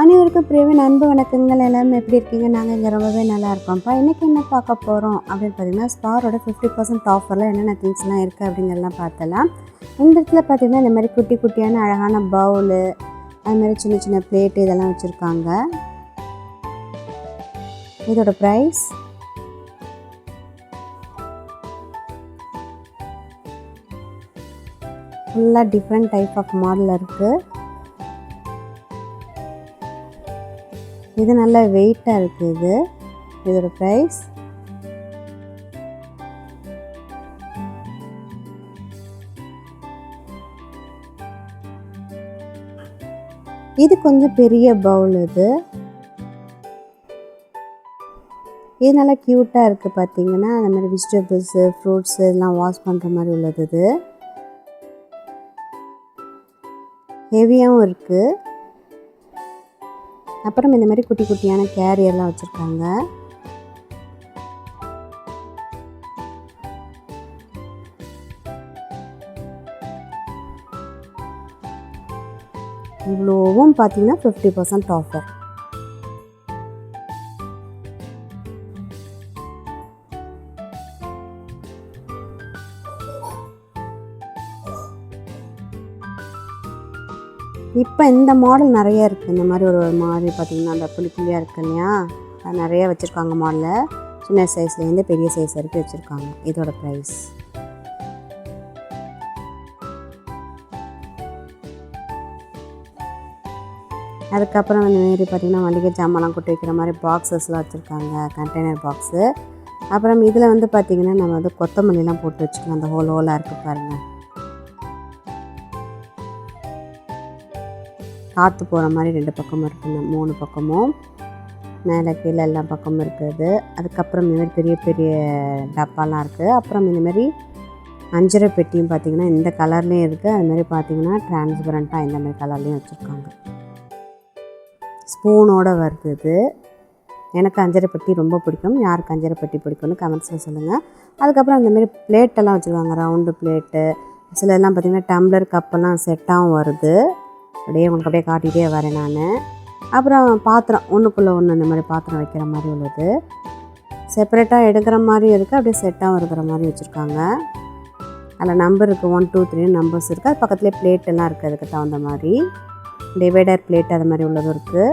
அனைவருக்கும் பிரியவே அன்பு வணக்கங்கள் எல்லாமே. எப்படி இருக்கீங்க? நாங்கள் இங்கே ரொம்பவே நல்லா இருக்கோம்ப்பா இன்றைக்கி என்ன பார்க்க போகிறோம் அப்படின்னு பார்த்தீங்கன்னா ஸ்பாரோட ஃபிஃப்டி பர்சன்ட் ஆஃபரில் என்னென்ன திங்ஸ்லாம் இருக்குது அப்படிங்கிறலாம் பார்த்தலாம் இந்த இடத்துல பார்த்திங்கன்னா இந்த மாதிரி குட்டி குட்டியான அழகான பவுலு அது மாதிரி சின்ன சின்ன பிளேட்டு இதெல்லாம் வச்சுருக்காங்க. இதோட ப்ரைஸ் ஃபுல்லாக டிஃப்ரெண்ட் டைப் ஆஃப் மாடல் இருக்குது இது நல்ல வெயிட்டாக இருக்குது இது. இதோட ப்ரைஸ் இது கொஞ்சம் பெரிய பவுல் இது. இது நல்லா க்யூட்டாக இருக்குது பார்த்தீங்கன்னா அந்த மாதிரி வெஜிடபிள்ஸு ஃப்ரூட்ஸு இதெல்லாம் வாஷ் பண்ணுற மாதிரி உள்ளது இது. ஹெவியாகவும் இருக்குது அப்புறம் இந்த மாதிரி குட்டி குட்டியான கேரியர்லாம் வச்சுருக்காங்க. இவ்வளோவும் பார்த்தீங்கன்னா ஃபிஃப்டி பர்சன்ட் ஆஃபர் இப்போ இந்த மாடல் நிறைய இருக்குது இந்த மாதிரி ஒரு ஒரு மாதிரி பார்த்திங்கன்னா அந்த புளி புள்ளியாக இருக்குது இல்லையா? அது நிறைய வச்சுருக்காங்க மாடலில் சின்ன சைஸ்லேருந்து பெரிய சைஸ் வரைக்கும் வச்சுருக்காங்க. இதோட ப்ரைஸ் அதுக்கப்புறம் இந்த மாரி பார்த்திங்கன்னா மளிகை ஜாமான்லாம் கொட்டி வைக்கிற மாதிரி பாக்ஸஸ்லாம் வச்சுருக்காங்க. கண்டெய்னர் பாக்ஸு அப்புறம் இதில் வந்து பார்த்திங்கன்னா நம்ம வந்து கொத்தமல்லிலாம் போட்டு வச்சுக்கலாம். அந்த ஹோல் ஹோலாக இருக்குது பாருங்கள் காற்று போகிற மாதிரி ரெண்டு பக்கமும் இருக்குது மூணு பக்கமும். மேலே கீழே எல்லா பக்கமும் இருக்குது. அதுக்கப்புறம் இந்தமாதிரி பெரிய பெரிய டப்பாலாம் இருக்குது அப்புறம் இந்தமாரி அஞ்சரை பெட்டியும் பார்த்திங்கன்னா இந்த கலர்லேயும் இருக்குது அதுமாரி பார்த்திங்கன்னா டிரான்ஸ்பரண்ட்டாக இந்தமாரி கலர்லேயும் வச்சுருக்காங்க. ஸ்பூனோடு வருது இது. எனக்கு அஞ்சரை பெட்டி ரொம்ப பிடிக்கும். யாருக்கு அஞ்சரை பெட்டி பிடிக்கும்னு கமெண்ட்ஸில் சொல்லுங்கள் அதுக்கப்புறம் அந்தமாரி பிளேட்டெல்லாம் வச்சுருக்காங்க. ரவுண்டு பிளேட்டு சில எல்லாம் பார்த்திங்கன்னா டம்ளர் கப்பெல்லாம் செட்டாகவும் வருது. அப்படியே உங்களுக்கு அப்படியே காட்டிகிட்டே வரேன் நான். அப்புறம் பாத்திரம் ஒன்றுக்குள்ளே ஒன்று இந்த மாதிரி பாத்திரம் வைக்கிற மாதிரி உள்ளது. செப்பரேட்டாக எடுக்கிற மாதிரியும் இருக்குது அப்படியே செட்டாகவும் இருக்கிற மாதிரி வச்சுருக்காங்க. அதில் நம்பர் இருக்குது ஒன் டூ த்ரீ நம்பர்ஸ் இருக்குது அது பக்கத்துலேயே பிளேட்டெல்லாம் இருக்குது அதுக்கு தகுந்த மாதிரி. டிவைடர் பிளேட் அது மாதிரி உள்ளதும் இருக்குது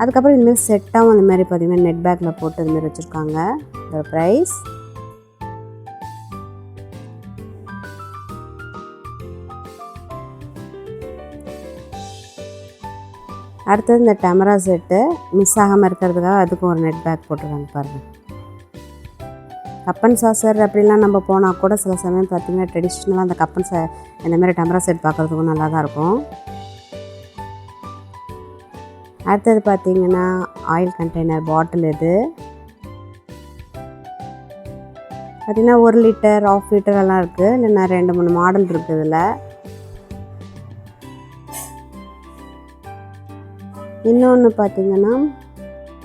அதுக்கப்புறம் இதுமாரி செட்டாகவும் அந்த மாதிரி பார்த்திங்கன்னா நெட் பேக்கில் போட்டு இதுமாரி வச்சுருக்காங்க. இதோட ப்ரைஸ் அடுத்தது இந்த டெமரா செட்டு மிஸ் ஆகாமல் இருக்கிறதுக்காக அதுக்கும் ஒரு நெட் பேக் போட்டுருக்காங்க பாருங்கள் கப்பன் சாசர் அப்படிலாம் நம்ம போனால் கூட சில சமயம் பார்த்திங்கன்னா ட்ரெடிஷ்னலாக அந்த கப்பன் சா இந்த மாதிரி டெமரா செட் பார்க்குறதுக்கும் நல்லா தான் இருக்கும். அடுத்தது பார்த்திங்கன்னா ஆயில் கண்டெய்னர் பாட்டில் இது பார்த்திங்கன்னா ஒரு லிட்டர் ஆஃப் லிட்டர் எல்லாம் இருக்குது இல்லைன்னா ரெண்டு மூணு மாடல் இருக்குது இதில். இன்னொன்று பார்த்திங்கன்னா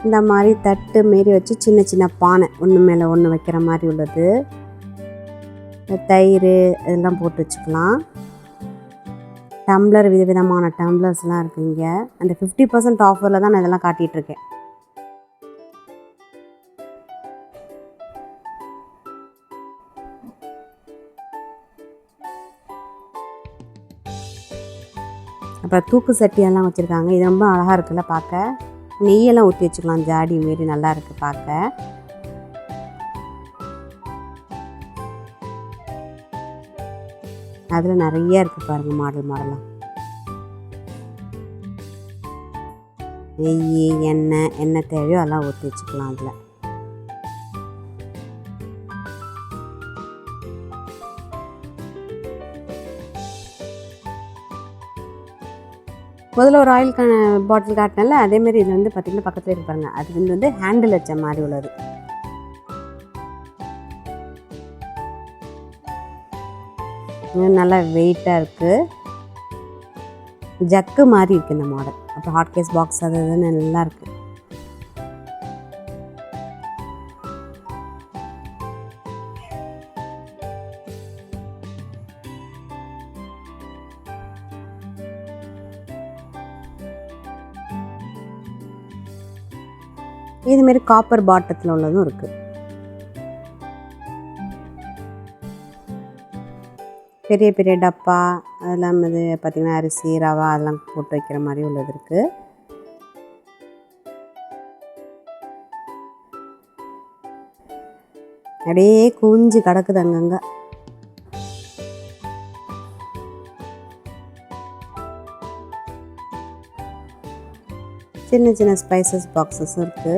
இந்த மாதிரி தட்டு மாரி வச்சு சின்ன சின்ன பானை ஒன்று மேலே ஒன்று வைக்கிற மாதிரி உள்ளது. தயிர் இதெல்லாம் போட்டு வச்சுக்கலாம். டம்ளர் விதவிதமான டம்ளர்ஸ்லாம் இருக்குது இங்கே. அந்த ஃபிஃப்டி பர்சன்ட் ஆஃபரில் தான் நான் இதெல்லாம் காட்டிகிட்ருக்கேன் அப்புறம் தூக்கு சட்டியெல்லாம் வச்சுருக்காங்க. இது ரொம்ப அழகாக இருக்குல்ல பார்க்க நெய்யெல்லாம் ஊற்றி வச்சுக்கலாம். ஜாடி மாரி நல்லா இருக்குது பார்க்க அதில் நிறைய இருக்குது பாருங்கள் மாடல் மாடலாக நெய் எண்ணெய் என்ன தேவையோ அதெல்லாம் ஊற்றி வச்சுக்கலாம் அதில். முதல்ல ஒரு ஆயில் பாட்டில் காட்டினால அதேமாரி இது வந்து பார்த்திங்கன்னா பக்கத்தில் இருக்கு பாருங்க. அது வந்து வந்து ஹேண்டில் வச்ச மாதிரி உள்ளது. நல்லா வெயிட்டாக இருக்குது ஜக்கு மாதிரி இருக்குது இந்த மாடல் அப்புறம் ஹாட் கேஸ் பாக்ஸ் அது இதுன்னு நல்லா இருக்குது இதுமாரி காப்பர் பாட்டத்தில் உள்ளதும் இருக்குது பெரிய பெரிய டப்பா அதெல்லாம் இது பார்த்திங்கன்னா அரிசி ரவா அதெல்லாம் போட்டு வைக்கிற மாதிரி உள்ளது இருக்குது அப்படியே குஞ்சு கிடக்குது அங்கங்கே. சின்ன சின்ன ஸ்பைசஸ் பாக்ஸஸும் இருக்குது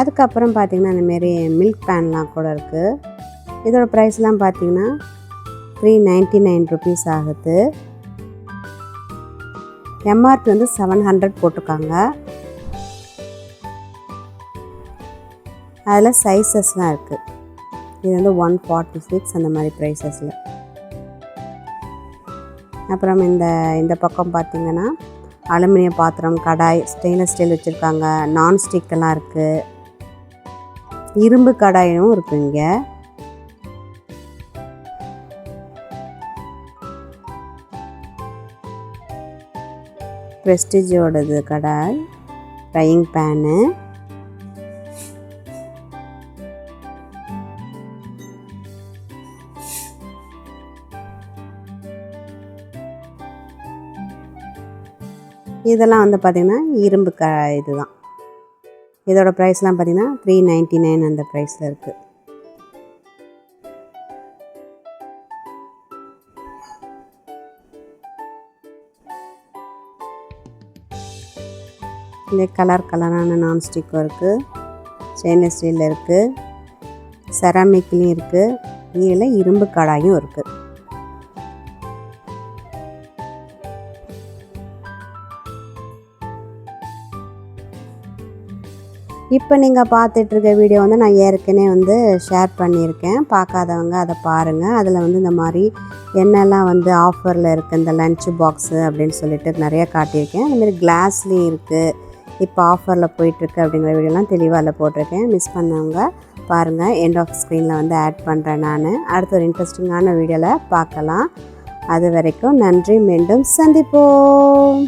அதுக்கப்புறம் பார்த்திங்கன்னா இந்தமாரி மில்க் பேன்லாம் கூட இருக்குது இதோட ப்ரைஸ்லாம் பார்த்திங்கன்னா த்ரீ நைன்ட்டி நைன் ருபீஸ் ஆகுது. எம்ஆர்பி வந்து செவன் ஹண்ட்ரட் போட்டிருக்காங்க. அதில் சைஸஸ்லாம் இருக்குது இது வந்து ஒன் ஃபார்ட்டி சிக்ஸ் அந்த மாதிரி ப்ரைஸஸில் அப்புறம் இந்த இந்த பக்கம் பார்த்திங்கன்னா அலுமினிய பாத்திரம் கடாய் ஸ்டெயின்லெஸ் ஸ்டீல் வச்சுருக்காங்க. நான் ஸ்டிக்கெல்லாம் இருக்குது இரும்பு கடாயும் இருக்குது இங்கே. ப்ரெஸ்டிஜோடது கடாய் ஃப்ரையிங் பேனு இதெல்லாம் வந்து பார்த்திங்கன்னா இரும்பு க இது தான் இதோட ப்ரைஸ்லாம் பார்த்திங்கன்னா த்ரீ நைன்ட்டி நைன் அந்த ப்ரைஸில் இருக்குது இந்த கலர் கலரான நான்ஸ்டிக்கும் இருக்குது ஸ்டெயின்லெஸ் ஸ்டீலில் இருக்குது செராமிக்லேயும் இருக்குது இதில் இரும்பு கடாயும் இருக்குது இப்போ நீங்கள் பார்த்துட்ருக்க வீடியோ வந்து நான் ஏற்கனவே வந்து ஷேர் பண்ணியிருக்கேன். பார்க்காதவங்க அதை பாருங்கள் அதில் வந்து இந்த மாதிரி என்னெல்லாம் வந்து ஆஃபரில் இருக்குது இந்த லன்ச் பாக்ஸு அப்படின்னு சொல்லிட்டு நிறைய காட்டியிருக்கேன். அதுமாரி கிளாஸ்லேயும் இருக்குது இப்போ ஆஃபரில் போயிட்டுருக்கு அப்படிங்கிற வீடியோலாம் தெளிவாக அதில் போட்டிருக்கேன். மிஸ் பண்ணவங்க பாருங்கள் எண்ட் ஆஃப் ஸ்க்ரீனில் வந்து ஆட் பண்ணுறேன் நான். அடுத்த ஒரு இன்ட்ரெஸ்டிங்கான வீடியோவில் பார்க்கலாம். அது வரைக்கும் நன்றி. மீண்டும் சந்திப்போம்.